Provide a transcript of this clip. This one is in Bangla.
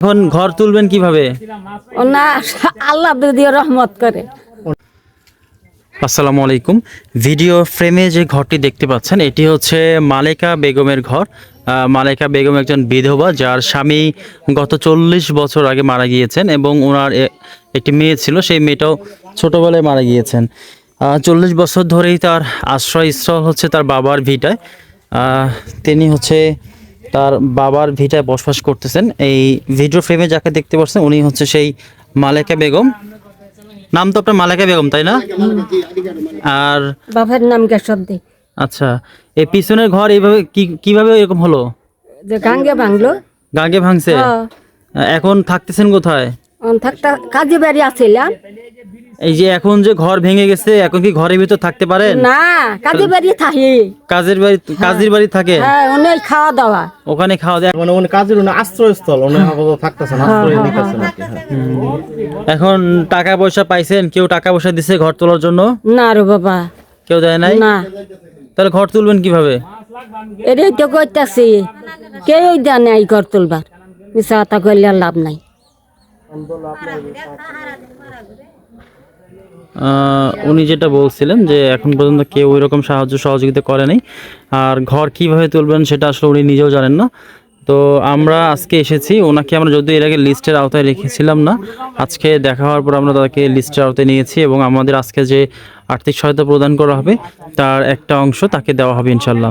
এখন ঘর তুলবেন কীভাবে? ওনা আল্লাহ দিয়ে রহমত করে। আসসালামু আলাইকুম। ভিডিও ফ্রেমে যে ঘরটি দেখতে পাচ্ছেন এটি হচ্ছে মালেকা বেগমের ঘর। মালেকা বেগম একজন বিধবা যার স্বামী গত চল্লিশ বছর আগে মারা গিয়েছেন এবং ওনার একটি মেয়ে ছিল সেই মেয়েটাও ছোটবেলায় মারা গিয়েছেন। চল্লিশ বছর ধরেই তার আশ্রয়স্থল হচ্ছে তার বাবার ভিটায়। আহ, তিনি হচ্ছে তার বাবার ভিটায় বসবাস করতেছেন। এই ভিডিও ফ্রেমে যাকে দেখতে পাচ্ছেন উনি হচ্ছে সেই মালেকা বেগম। নাম তো আপনার মালেকা বেগম তাই না? আর বাপের নাম কেশবদি। আচ্ছা এই পিছনের ঘর এইভাবে কি কীভাবে এরকম হলো? যে গাঙ্গে ভাঙলো। গাঙ্গে ভাঙছে? হ্যাঁ। এখন থাকতেছেন কোথায়? থাকতা কাজে বাড়ি আসিলাম এই যে এখন যে ঘর ভেঙে গেছে এখন কি ঘরের ভিতর থাকতে পারেন না কাজের বাড়ি থাকি। কাজের বাড়ি কাজের বাড়ি থাকে? হ্যাঁ অনেক খাওয়া দাওয়া। ওখানে খাওয়া দাওয়া? মানে উনি কাজের উনি আশ্রয়স্থল উনি আপাতত থাকতেছেন আশ্রয় নিতেছেন আর কি হ্যাঁ। এখন টাকা পয়সা পাইছেন কেউ টাকা পয়সা দিছে ঘর তোলার জন্য? না রে বাবা। কেউ দেয় নাই? না। তাহলে ঘর তুলবেন কীভাবে? এটাই তো করতেছি কেউ দেয় নাই ঘর তুলবার। মিশা কথা করলে লাভ নাই। উনি যেটা বলছিলেন যে এখন পর্যন্ত কেউ ওই রকম সাহায্য সহযোগিতা করে নাই। আর ঘর কীভাবে তুলবেন সেটা আসলে উনি নিজেও জানেন না। তো আমরা আজকে এসেছি, ওনাকে আমরা যদিও এর আগে লিস্টের আওতায় রেখেছিলাম না, আজকে দেখা হওয়ার পর আমরা তাকে লিস্টের আওতায় নিয়েছি এবং আমাদের আজকে যে আর্থিক সহায়তা প্রদান করা হবে, তার একটা অংশ তাকে দেওয়া হবে ইনশাল্লাহ